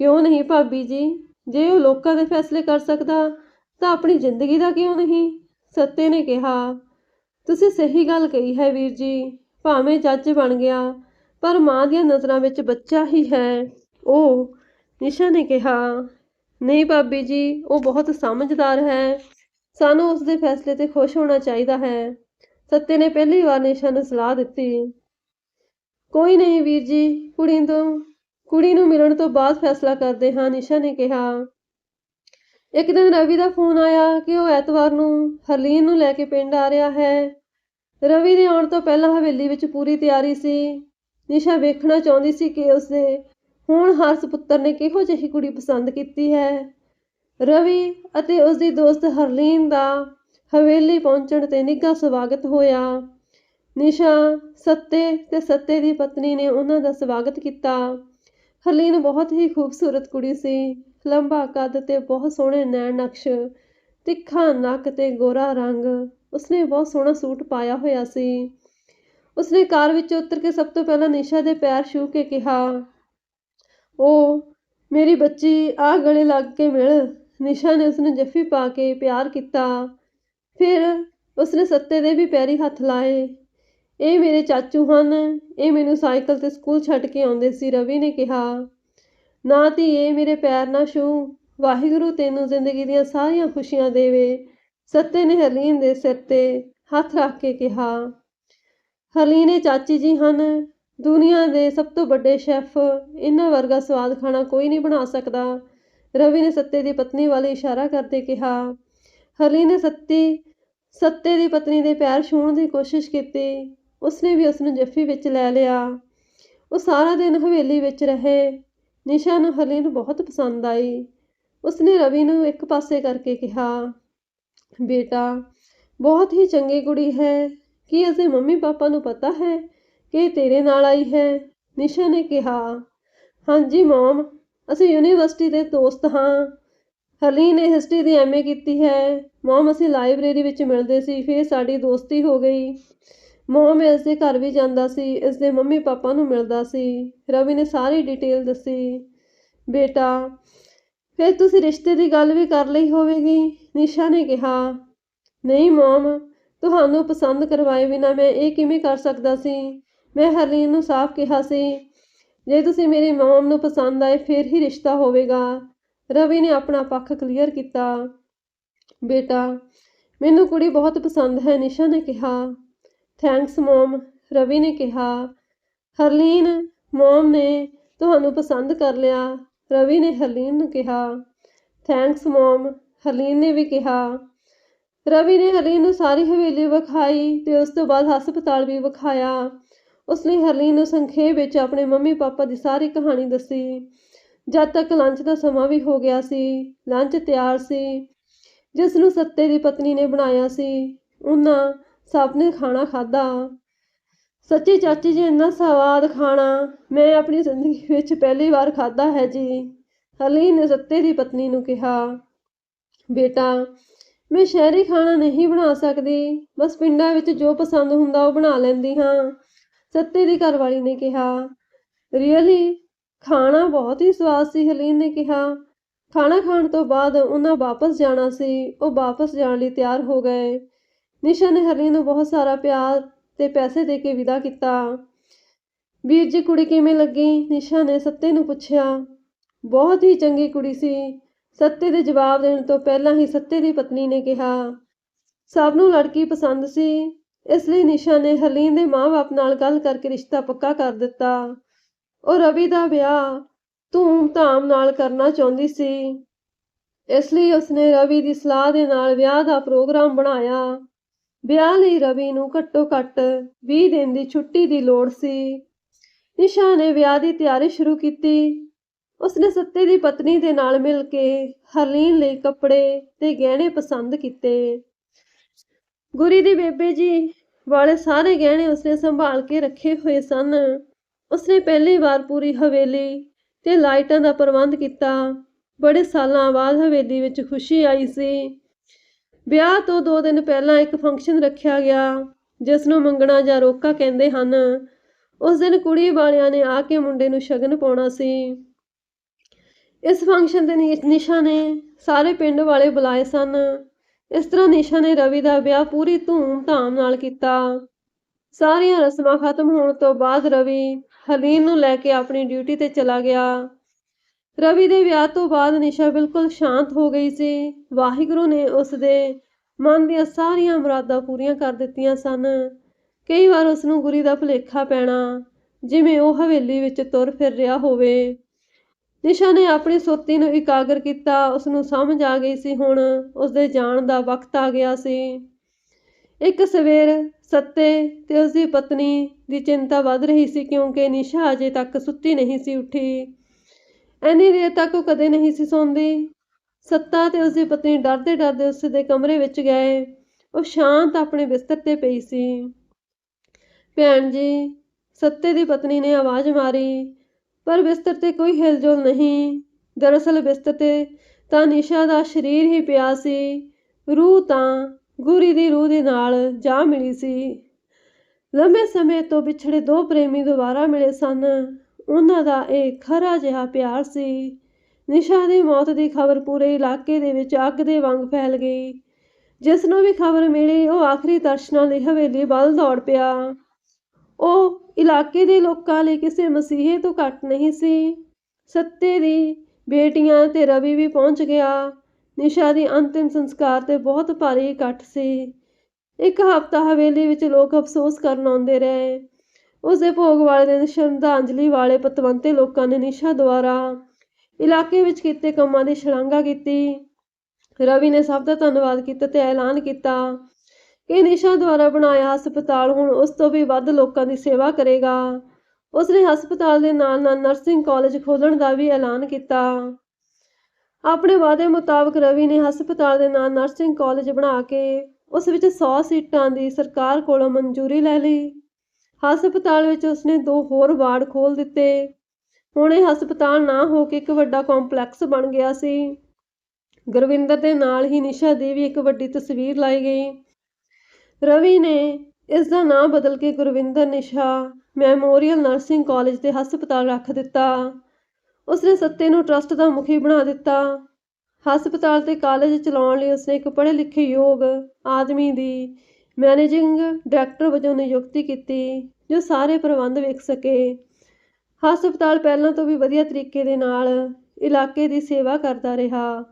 ਕਿਉਂ ਨਹੀਂ ਭਾਬੀ ਜੀ? ਜੇ ਉਹ ਲੋਕਾਂ ਦੇ ਫੈਸਲੇ ਕਰ ਸਕਦਾ, ਤਾਂ ਆਪਣੀ ਜ਼ਿੰਦਗੀ ਦਾ ਕਿਉਂ ਨਹੀਂ? ਸੱਤੇ ਨੇ ਕਿਹਾ, ਤੁਸੀਂ ਸਹੀ ਗੱਲ ਕਹੀ ਹੈ ਵੀਰ ਜੀ, ਭਾਵੇਂ ਜੱਜ ਬਣ ਗਿਆ, ਪਰ ਮਾਂ ਦੀਆਂ ਨਜ਼ਰਾਂ ਵਿੱਚ ਬੱਚਾ ਹੀ ਹੈ। ਉਹ ਨਿਸ਼ਾ ਨੇ ਕਿਹਾ, ਨਹੀਂ ਭਾਬੀ ਜੀ, ਉਹ ਬਹੁਤ ਸਮਝਦਾਰ ਹੈ। ਸਾਨੂੰ ਉਸ ਦੇ ਫੈਸਲੇ ਤੇ ਖੁਸ਼ ਹੋਣਾ ਚਾਹੀਦਾ ਹੈ। ਸੱਤੇ ਨੇ ਪਹਿਲੀ ਵਾਰ ਨਿਸ਼ਾ ਨੂੰ ਸਲਾਹ ਦਿੱਤੀ। ਕੋਈ ਨਹੀਂ ਵੀਰ ਜੀ, ਕੁੜੀ ਤੋਂ, ਕੁੜੀ ਨੂੰ ਮਿਲਣ ਤੋਂ ਬਾਅਦ ਫੈਸਲਾ ਕਰਦੇ ਹਾਂ, ਨਿਸ਼ਾ ਨੇ ਕਿਹਾ। ਇੱਕ ਦਿਨ ਰਵੀ ਦਾ ਫੋਨ ਆਇਆ ਕਿ ਉਹ ਐਤਵਾਰ ਨੂੰ ਹਰਲੀਨ ਨੂੰ ਲੈ ਕੇ ਪਿੰਡ ਆ ਰਿਹਾ ਹੈ। ਰਵੀ ਦੇ ਆਉਣ ਤੋਂ ਪਹਿਲਾਂ ਹਵੇਲੀ ਵਿੱਚ ਪੂਰੀ ਤਿਆਰੀ ਸੀ। ਨਿਸ਼ਾ ਵੇਖਣਾ ਚਾਹੁੰਦੀ ਸੀ ਕਿ ਉਸਦੇ ਹੁਣ ਹਰਸ ਪੁੱਤਰ ਨੇ ਕਿਹੋ ਜਿਹੀ ਕੁੜੀ ਪਸੰਦ ਕੀਤੀ ਹੈ। ਰਵੀ ਅਤੇ ਉਸਦੀ ਦੋਸਤ ਹਰਲੀਨ ਦਾ ਹਵੇਲੀ ਪਹੁੰਚਣ ਤੇ ਨਿੱਘਾ ਸਵਾਗਤ ਹੋਇਆ। ਨਿਸ਼ਾ, ਸੱਤੇ ਤੇ ਸੱਤੇ ਦੀ ਪਤਨੀ ਨੇ ਉਹਨਾਂ ਦਾ ਸਵਾਗਤ ਕੀਤਾ। ਹਰਲੀਨ ਬਹੁਤ ਹੀ ਖੂਬਸੂਰਤ ਕੁੜੀ ਸੀ। ਲੰਬਾ ਕੱਦ ਤੇ ਬਹੁਤ ਸੋਹਣੇ ਨੈਣ ਨਕਸ਼, ਤਿੱਖਾ ਨੱਕ ਤੇ ਗੋਰਾ ਰੰਗ, ਉਸਨੇ ਬਹੁਤ ਸੋਹਣਾ ਸੂਟ ਪਾਇਆ ਹੋਇਆ ਸੀ। ਉਸਨੇ ਕਾਰ ਵਿੱਚ ਉਤਰ ਕੇ ਸਭ ਤੋਂ ਪਹਿਲਾਂ ਨਿਸ਼ਾ ਦੇ ਪੈਰ ਛੂ ਕੇ ਕਿਹਾ ਉਹ ਮੇਰੀ ਬੱਚੀ ਆ ਗਲੇ ਲੱਗ ਕੇ ਮਿਲ। ਨਿਸ਼ਾ ਨੇ ਉਸਨੂੰ ਜੱਫੀ ਪਾ ਕੇ ਪਿਆਰ ਕੀਤਾ। ਫਿਰ ਉਸਨੇ ਸੱਤੇ ਦੇ ਵੀ ਪੈਰੀ ਹੱਥ ਲਾਏ। ਇਹ ਮੇਰੇ ਚਾਚੂ ਹਨ। ਇਹ ਮੈਨੂੰ ਸਾਈਕਲ ਤੇ ਸਕੂਲ ਛੱਡ ਕੇ ਆਉਂਦੇ ਸੀ, ਰਵੀ ਨੇ ਕਿਹਾ। ਨਾ ਧੀਏ ਮੇਰੇ ਪੈਰ ਨਾ ਛੂ ਵਾਹਿਗੁਰੂ ਤੈਨੂੰ ਜ਼ਿੰਦਗੀ ਦੀਆਂ ਸਾਰੀਆਂ ਖੁਸ਼ੀਆਂ ਦੇਵੇ। ਸੱਤੇ ਨੇ ਹਰਲੀਨ ਦੇ ਸਿਰ ਤੇ ਹੱਥ ਰੱਖ ਕੇ ਕਿਹਾ, ਹਰਲੀਨ ਚਾਚੀ ਜੀ ਹਨ। ਦੁਨੀਆ ਦੇ ਸਭ ਤੋਂ ਵੱਡੇ ਸ਼ੈਫ। ਇਹਨਾਂ ਵਰਗਾ ਸਵਾਦ ਖਾਣਾ ਕੋਈ ਨਹੀਂ ਬਣਾ ਸਕਦਾ। ਰਵੀ ਨੇ ਸੱਤੇ ਦੀ ਪਤਨੀ ਵੱਲ ਇਸ਼ਾਰਾ ਕਰਦੇ ਕਿਹਾ ਹਰਲੀਨ ਨੇ ਸੱਤੀ, ਸੱਤੇ ਦੀ ਪਤਨੀ ਦੇ ਪੈਰ ਛੂਹਣ ਦੀ ਕੋਸ਼ਿਸ਼ ਕੀਤੀ। ਉਸਨੇ ਵੀ ਉਸ ਨੂੰ ਜੱਫੀ ਵਿੱਚ ਲੈ ਲਿਆ। ਉਹ ਸਾਰਾ ਦਿਨ ਹਵੇਲੀ ਵਿੱਚ ਰਹੇ। ਨਿਸ਼ਾ ਨੂੰ ਹਰਲੀਨ ਬਹੁਤ ਪਸੰਦ ਆਈ। ਉਸਨੇ ਰਵੀ ਨੂੰ ਇੱਕ ਪਾਸੇ ਕਰਕੇ ਕਿਹਾ, ਬੇਟਾ, ਬਹੁਤ ਹੀ ਚੰਗੀ ਕੁੜੀ ਹੈ। ਕੀ ਉਸਦੇ ਮੰਮੀ ਪਾਪਾ ਨੂੰ ਪਤਾ ਹੈ ਕਿ ਤੇਰੇ ਨਾਲ ਆਈ ਹੈ? ਨਿਸ਼ਾ ਨੇ ਕਿਹਾ, ਹਾਂਜੀ, ਮਮ। ਅਸੀਂ ਯੂਨੀਵਰਸਿਟੀ ਦੇ ਦੋਸਤ ਹਾਂ। ਹਰਲੀਨ ਨੇ ਹਿਸਟਰੀ ਦੀ ਐਮਏ ਕੀਤੀ ਹੈ। ਮਮ ਅਸੀਂ ਲਾਇਬ੍ਰੇਰੀ ਵਿੱਚ ਮਿਲਦੇ ਸੀ, ਫਿਰ ਸਾਡੀ ਦੋਸਤੀ ਹੋ ਗਈ। ਮਮ ਇਸ ਦੇ ਘਰ ਵੀ ਜਾਂਦਾ ਸੀ ਇਸ ਦੇ ਮੰਮੀ ਪਾਪਾ ਨੂੰ ਮਿਲਦਾ ਸੀ। ਰਵੀ ਨੇ ਸਾਰੀ ਡਿਟੇਲ ਦੱਸੀ। ਬੇਟਾ, ਫਿਰ ਤੁਸੀਂ ਰਿਸ਼ਤੇ ਦੀ ਗੱਲ ਵੀ ਕਰ ਲਈ ਹੋਵੇਗੀ, ਨਿਸ਼ਾ ਨੇ ਕਿਹਾ। ਨਹੀਂ ਮਮ ਤੁਹਾਨੂੰ ਪਸੰਦ ਕਰਵਾਏ ਬਿਨਾ ਮੈਂ ਇਹ ਕਿਵੇਂ ਕਰ ਸਕਦਾ ਸੀ? ਮੈਂ ਹਰਲੀਨ ਨੂੰ ਸਾਫ਼ ਕਿਹਾ ਸੀ ਜੇ ਤੁਸੀਂ ਮੇਰੀ ਮਮ ਨੂੰ ਪਸੰਦ ਆਏ, ਫਿਰ ਹੀ ਰਿਸ਼ਤਾ ਹੋਵੇਗਾ। ਰਵੀ ਨੇ ਆਪਣਾ ਪੱਖ ਕਲੀਅਰ ਕੀਤਾ। ਬੇਟਾ, ਮੈਨੂੰ ਕੁੜੀ ਬਹੁਤ ਪਸੰਦ ਹੈ, ਨਿਸ਼ਾ ਨੇ ਕਿਹਾ। ਥੈਂਕਸ ਮਮ ਰਵੀ ਨੇ ਕਿਹਾ। ਹਰਲੀਨ ਮਮ ਨੇ ਤੁਹਾਨੂੰ ਪਸੰਦ ਕਰ ਲਿਆ, ਰਵੀ ਨੇ ਹਰਲੀਨ ਨੂੰ ਕਿਹਾ। ਥੈਂਕਸ ਮਮ ਹਰਲੀਨ ਨੇ ਵੀ ਕਿਹਾ। ਰਵੀ ਨੇ ਹਰਲੀਨ ਨੂੰ ਸਾਰੀ ਹਵੇਲੀ ਵਿਖਾਈ ਤੇ ਉਸ ਤੋਂ ਬਾਅਦ ਹਸਪਤਾਲ ਵੀ ਵਿਖਾਇਆ। ਉਸਨੇ ਹਰਲੀਨ ਨੂੰ ਸੰਖੇਪ ਵਿੱਚ ਆਪਣੇ ਮੰਮੀ ਪਾਪਾ ਦੀ ਸਾਰੀ ਕਹਾਣੀ ਦੱਸੀ। ਜਦ ਤੱਕ ਲੰਚ ਦਾ ਸਮਾਂ ਵੀ ਹੋ ਗਿਆ ਸੀ, ਲੰਚ ਤਿਆਰ ਸੀ ਜਿਸ ਨੂੰ ਸੱਤੇ ਦੀ ਪਤਨੀ ਨੇ ਬਣਾਇਆ ਸੀ, ਉਹਨਾਂ ਸਭ ਨੇ ਖਾਣਾ ਖਾਧਾ। ਸੱਚੀ ਚਾਚੀ ਜੀ, ਇੰਨਾ ਸਵਾਦ ਖਾਣਾ ਮੈਂ ਆਪਣੀ ਜ਼ਿੰਦਗੀ ਵਿੱਚ ਪਹਿਲੀ ਵਾਰ ਖਾਧਾ ਹੈ ਜੀ, ਹਰਲੀਨ ਨੇ ਸੱਤੇ ਦੀ ਪਤਨੀ ਨੂੰ ਕਿਹਾ। ਬੇਟਾ, ਮੈਂ ਸ਼ਹਿਰੀ ਖਾਣਾ ਨਹੀਂ ਬਣਾ ਸਕਦੀ, ਬਸ ਪਿੰਡਾਂ ਵਿੱਚ ਜੋ ਪਸੰਦ ਹੁੰਦਾ ਉਹ ਬਣਾ ਲੈਂਦੀ ਹਾਂ। ਸੱਤੇ ਦੀ ਘਰਵਾਲੀ ਨੇ ਕਿਹਾ ਰੀਅਲੀ ਖਾਣਾ ਬਹੁਤ ਹੀ ਸਵਾਦ ਸੀ, ਹਲੀਨ ਨੇ ਕਿਹਾ। ਖਾਣਾ ਖਾਣ ਤੋਂ ਬਾਅਦ ਉਹਨਾਂ ਵਾਪਸ ਜਾਣਾ ਸੀ। ਉਹ ਵਾਪਸ ਜਾਣ ਲਈ ਤਿਆਰ ਹੋ ਗਏ। ਨਿਸ਼ਾ ਨੇ ਹਰਲੀਨ ਨੂੰ ਬਹੁਤ ਸਾਰਾ ਪਿਆਰ ਤੇ ਪੈਸੇ ਦੇ ਕੇ ਵਿਦਾ ਕੀਤਾ। ਵੀਰ ਜੀ, ਕੁੜੀ ਕਿਵੇਂ ਲੱਗੀ? ਨਿਸ਼ਾ ਨੇ ਸੱਤੇ ਨੂੰ ਪੁੱਛਿਆ। ਬਹੁਤ ਹੀ ਚੰਗੀ ਕੁੜੀ ਸੀ। ਸੱਤੇ ਦੇ ਜਵਾਬ ਦੇਣ ਤੋਂ ਪਹਿਲਾਂ ਹੀ ਸੱਤੇ ਦੀ ਪਤਨੀ ਨੇ ਕਿਹਾ, ਸਭ ਨੂੰ ਲੜਕੀ ਪਸੰਦ ਸੀ। ਇਸ ਲਈ ਨਿਸ਼ਾ ਨੇ ਹਰਲੀਨ ਦੇ ਮਾਂ-ਬਾਪ ਨਾਲ ਗੱਲ ਕਰਕੇ ਰਿਸ਼ਤਾ ਪੱਕਾ ਕਰ ਦਿੱਤਾ। ਉਹ ਰਵੀ ਦਾ ਵਿਆਹ ਧੂਮ-ਧਾਮ ਨਾਲ ਕਰਨਾ ਚਾਹੁੰਦੀ ਸੀ। ਇਸ ਲਈ ਉਸਨੇ ਰਵੀ ਦੀ ਸਲਾਹ ਦੇ ਨਾਲ ਵਿਆਹ ਦਾ ਪ੍ਰੋਗਰਾਮ ਬਣਾਇਆ। ਵਿਆਹ ਲਈ ਰਵੀ ਨੂੰ ਘੱਟੋ-ਘੱਟ 20 ਦਿਨ ਦੀ ਛੁੱਟੀ ਦੀ ਲੋੜ ਸੀ। ਨਿਸ਼ਾ ਨੇ ਵਿਆਹ ਦੀ ਤਿਆਰੀ ਸ਼ੁਰੂ ਕੀਤੀ। ਉਸਨੇ ਸੱਤੇ ਦੀ ਪਤਨੀ ਦੇ ਨਾਲ ਮਿਲ ਕੇ ਹਰਲੀਨ ਲਈ ਕੱਪੜੇ ਤੇ ਗਹਿਣੇ ਪਸੰਦ ਕੀਤੇ। ਗੁਰੀ ਦੀ ਬੇਬੇ ਜੀ ਵਾਲੇ ਸਾਰੇ ਗਹਿਣੇ ਉਸਨੇ ਸੰਭਾਲ ਕੇ ਰੱਖੇ ਹੋਏ ਸਨ। ਉਸਨੇ ਪਹਿਲੀ ਵਾਰ ਪੂਰੀ ਹਵੇਲੀ ਤੇ ਲਾਈਟਾਂ ਦਾ ਪ੍ਰਬੰਧ ਕੀਤਾ। ਬੜੇ ਸਾਲਾਂ ਬਾਅਦ ਹਵੇਲੀ ਵਿੱਚ ਖੁਸ਼ੀ ਆਈ ਸੀ। ਵਿਆਹ ਤੋਂ ਦੋ ਦਿਨ ਪਹਿਲਾਂ ਇੱਕ ਫੰਕਸ਼ਨ ਰੱਖਿਆ ਗਿਆ, ਜਿਸ ਨੂੰ ਮੰਗਣਾ ਜਾਂ ਰੋਕਾ ਕਹਿੰਦੇ ਹਨ। ਉਸ ਦਿਨ ਕੁੜੀ ਵਾਲਿਆਂ ਨੇ ਆ ਕੇ ਮੁੰਡੇ ਨੂੰ ਸ਼ਗਨ ਪਾਉਣਾ ਸੀ। ਇਸ ਫੰਕਸ਼ਨ ਤੇ ਨੀ- ਨਿਸ਼ਾ ਨੇ ਸਾਰੇ ਪਿੰਡ ਵਾਲੇ ਬੁਲਾਏ ਸਨ। ਇਸ ਤਰ੍ਹਾਂ ਨਿਸ਼ਾ ਨੇ ਰਵੀ ਦਾ ਵਿਆਹ ਪੂਰੀ ਧੂਮ-ਧਾਮ ਨਾਲ ਕੀਤਾ। ਸਾਰੀਆਂ ਰਸਮਾਂ ਖਤਮ ਹੋਣ ਤੋਂ ਬਾਅਦ ਰਵੀ ਹਲੀਨ ਨੂੰ ਲੈ ਕੇ ਆਪਣੀ ਡਿਊਟੀ ਤੇ ਚਲਾ ਗਿਆ। ਰਵੀ ਦੇ ਵਿਆਹ ਤੋਂ ਬਾਅਦ ਨਿਸ਼ਾ ਬਿਲਕੁਲ ਸ਼ਾਂਤ ਹੋ ਗਈ ਸੀ। ਵਾਹਿਗੁਰੂ ਨੇ ਉਸ ਦੇ ਮਨ ਦੀਆਂ ਸਾਰੀਆਂ ਮੁਰਾਦਾਂ ਪੂਰੀਆਂ ਕਰ ਦਿੱਤੀਆਂ ਸਨ। ਕਈ ਵਾਰ ਉਸ ਨੂੰ ਗੁਰੀ ਦਾ ਭੁਲੇਖਾ ਪੈਣਾ, ਜਿਵੇਂ ਉਹ ਹਵੇਲੀ ਵਿੱਚ ਤੁਰ ਫਿਰ ਰਿਹਾ ਹੋਵੇ। ਨਿਸ਼ਾ ਨੇ ਆਪਣੀ ਸੁਰਤੀ ਨੂੰ ਇਕਾਗਰ ਕੀਤਾ ਉਸ ਨੂੰ ਸਮਝ ਆ ਗਈ ਸੀ, ਹੁਣ ਉਸ ਦੇ ਜਾਣ ਦਾ ਵਕਤ ਆ ਗਿਆ ਸੀ। ਇੱਕ ਸਵੇਰ ਸੱਤੇ ਤੇ ਉਸ ਦੀ ਪਤਨੀ ਦੀ ਚਿੰਤਾ ਵੱਧ ਰਹੀ ਸੀ ਕਿਉਂਕਿ ਨਿਸ਼ਾ ਅਜੇ ਤੱਕ ਸੁੱਤੀ ਨਹੀਂ ਸੀ ਉੱਠੀ। ਐਨੀ ਦੇਰ ਤੱਕ ਉਹ ਕਦੇ ਨਹੀਂ ਸੀ ਸੌਂਦੀ। ਸੱਤਾ ਤੇ ਉਸ ਦੀ ਪਤਨੀ ਡਰਦੇ ਡਰਦੇ ਉਸ ਦੇ ਕਮਰੇ ਵਿੱਚ ਗਏ। ਉਹ ਸ਼ਾਂਤ ਆਪਣੇ ਬਿਸਤਰ ਤੇ ਪਈ ਸੀ। ਭੈਣ ਜੀ, ਸੱਤੇ ਦੀ ਪਤਨੀ ਨੇ ਆਵਾਜ਼ ਮਾਰੀ ਪਰ ਬਿਸਤਰ ਤੇ ਕੋਈ ਹਿਲਜੁਲ ਨਹੀਂ। ਦਰਅਸਲ ਬਿਸਤਰ ਤੇ ਤਾਂ ਨਿਸ਼ਾ ਦਾ ਸਰੀਰ ਹੀ ਪਿਆ ਸੀ। ਰੂਹ ਤਾਂ ਗੁਰੀ ਦੀ ਰੂਹ ਦੇ ਨਾਲ ਜਾ ਮਿਲੀ ਸੀ। ਲੰਮੇ ਸਮੇਂ ਤੋਂ ਵਿਛੜੇ ਦੋ ਪ੍ਰੇਮੀ ਦੁਬਾਰਾ ਮਿਲੇ ਸਨ। ਉਹਨਾਂ ਦਾ ਇਹ ਖਰਾ ਜਿਹਾ ਪਿਆਰ ਸੀ। ਨਿਸ਼ਾ ਦੀ ਮੌਤ ਦੀ ਖਬਰ ਪੂਰੇ ਇਲਾਕੇ ਦੇ ਵਿੱਚ ਅੱਗ ਦੇ ਵਾਂਗ ਫੈਲ ਗਈ। ਜਿਸ ਨੂੰ ਵੀ ਖਬਰ ਮਿਲੀ, ਉਹ ਆਖਰੀ ਦਰਸ਼ਨਾਂ ਲਈ ਹਵੇਲੀ ਵੱਲ ਦੌੜ ਪਿਆ। ਉਹ ਇਲਾਕੇ ਦੇ ਲੋਕਾਂ ਲਈ ਕਿਸੇ ਮਸੀਹੇ ਤੋਂ ਘੱਟ ਨਹੀਂ ਸੀ। ਸੱਤੇ ਦੀ ਬੇਟੀਆਂ ਤੇ ਰਵੀ ਵੀ ਪਹੁੰਚ ਗਿਆ। ਨਿਸ਼ਾ ਦੀ ਅੰਤਿਮ ਸੰਸਕਾਰ ਤੇ ਬਹੁਤ ਭਾਰੀ ਇਕੱਠ ਸੀ। ਇੱਕ ਹਫ਼ਤਾ ਹਵੇਲੀ ਵਿੱਚ ਲੋਕ ਅਫਸੋਸ ਕਰਨ ਆਉਂਦੇ ਰਹੇ। ਉਸ ਦੇ ਭੋਗ ਵਾਲੇ ਦਿਨ ਸ਼ਰਧਾਂਜਲੀ ਵਾਲੇ ਪਤਵੰਤੇ ਲੋਕਾਂ ਨੇ ਨਿਸ਼ਾ ਦੁਆਰਾ ਇਲਾਕੇ ਵਿੱਚ ਕੀਤੇ ਕੰਮਾਂ ਦੀ ਸ਼ਲਾਘਾ ਕੀਤੀ। ਰਵੀ ਨੇ ਸਭ ਦਾ ਧੰਨਵਾਦ ਕੀਤਾ ਤੇ ਐਲਾਨ ਕੀਤਾ। ਇਹ ਨਿਸ਼ਾ ਦੁਆਰਾ ਬਣਾਇਆ ਹਸਪਤਾਲ ਹੁਣ ਉਸ ਤੋਂ ਵੀ ਵੱਧ ਲੋਕਾਂ ਦੀ ਸੇਵਾ ਕਰੇਗਾ। ਉਸਨੇ ਹਸਪਤਾਲ ਦੇ ਨਾਲ ਨਾਲ ਨਰਸਿੰਗ ਕਾਲਜ ਖੋਲਣ ਦਾ ਵੀ ਐਲਾਨ ਕੀਤਾ। ਆਪਣੇ ਵਾਅਦੇ ਮੁਤਾਬਕ ਰਵੀ ਨੇ ਹਸਪਤਾਲ ਦੇ ਨਾਲ ਨਰਸਿੰਗ ਕਾਲਜ ਬਣਾ ਕੇ ਉਸ ਵਿੱਚ 100 ਸੀਟਾਂ ਦੀ ਸਰਕਾਰ ਕੋਲੋਂ ਮਨਜ਼ੂਰੀ ਲੈ ਲਈ। ਹਸਪਤਾਲ ਵਿੱਚ ਉਸਨੇ ਦੋ ਹੋਰ ਵਾਰਡ ਖੋਲ ਦਿੱਤੇ। ਹੁਣ ਇਹ ਹਸਪਤਾਲ ਨਾ ਹੋ ਕੇ ਇੱਕ ਵੱਡਾ ਕੰਪਲੈਕਸ ਬਣ ਗਿਆ ਸੀ। ਗੁਰਵਿੰਦਰ ਦੇ ਨਾਲ ਹੀ ਨਿਸ਼ਾ ਦੀ ਵੀ ਇੱਕ ਵੱਡੀ ਤਸਵੀਰ ਲਾਈ ਗਈ। ਰਵੀ ਨੇ ਇਸ ਦਾ ਨਾਮ ਬਦਲ ਕੇ Gurvinder Nisha memorial nursing college ਤੇ ਹਸਪਤਾਲ ਰੱਖ ਦਿੱਤਾ। ਉਸਨੇ ਸੱਤੇ ਨੂੰ ਟਰਸਟ ਦਾ ਮੁਖੀ ਬਣਾ ਦਿੱਤਾ। ਹਸਪਤਾਲ ਤੇ ਕਾਲਜ ਚਲਾਉਣ ਲਈ ਉਸਨੇ ਇੱਕ ਪੜ੍ਹੇ ਲਿਖੇ ਯੋਗ ਆਦਮੀ ਦੀ ਮੈਨੇਜਿੰਗ ਡਾਇਰੈਕਟਰ ਵਜੋਂ ਨਿਯੁਕਤੀ ਕੀਤੀ, ਜੋ ਸਾਰੇ ਪ੍ਰਬੰਧ ਵੇਖ ਸਕੇ। ਹਸਪਤਾਲ ਪਹਿਲਾਂ ਤੋਂ ਵੀ ਵਧੀਆ ਤਰੀਕੇ ਦੇ ਨਾਲ ਇਲਾਕੇ ਦੀ ਸੇਵਾ ਕਰਦਾ ਰਿਹਾ।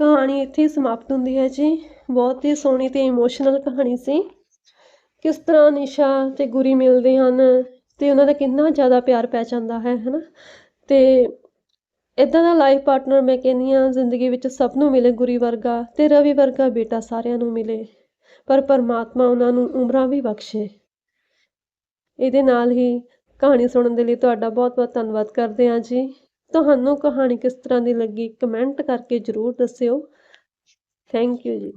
ਕਹਾਣੀ ਇੱਥੇ ਸਮਾਪਤ ਹੁੰਦੀ ਹੈ ਜੀ। ਬਹੁਤ ਹੀ ਸੋਹਣੀ ਤੇ ਇਮੋਸ਼ਨਲ ਕਹਾਣੀ ਸੀ। ਕਿਸ ਤਰ੍ਹਾਂ ਨਿਸ਼ਾ ਤੇ ਗੁਰੀ ਮਿਲਦੇ ਹਨ ਤੇ ਉਹਨਾਂ ਦਾ ਕਿੰਨਾ ਜ਼ਿਆਦਾ ਪਿਆਰ ਪੈ ਜਾਂਦਾ ਹੈ, ਹਨਾ? ਤੇ ਇਦਾਂ ਦਾ ਲਾਈਫ ਪਾਰਟਨਰ ਮੈਂ ਕਹਿੰਦੀ ਹਾਂ, ਜ਼ਿੰਦਗੀ ਵਿੱਚ ਸਭ ਨੂੰ ਮਿਲੇ ਗੁਰੀ ਵਰਗਾ ਤੇ ਰਵੀ ਵਰਗਾ ਬੇਟਾ ਸਾਰਿਆਂ ਨੂੰ ਮਿਲੇ, ਪਰ ਪਰਮਾਤਮਾ ਉਹਨਾਂ ਨੂੰ ਉਮਰਾਂ ਵੀ ਬਖਸ਼ੇ। ਇਹਦੇ ਨਾਲ ਹੀ ਕਹਾਣੀ ਸੁਣਨ ਦੇ ਲਈ ਤੁਹਾਡਾ ਬਹੁਤ ਬਹੁਤ ਧੰਨਵਾਦ ਕਰਦੇ ਹਾਂ ਜੀ। ਤੁਹਾਨੂੰ ਕਹਾਣੀ ਕਿਸ ਤਰ੍ਹਾਂ ਦੀ ਲੱਗੀ ਕਮੈਂਟ ਕਰਕੇ ਜ਼ਰੂਰ ਦੱਸਿਓ। ਥੈਂਕ ਯੂ ਜੀ।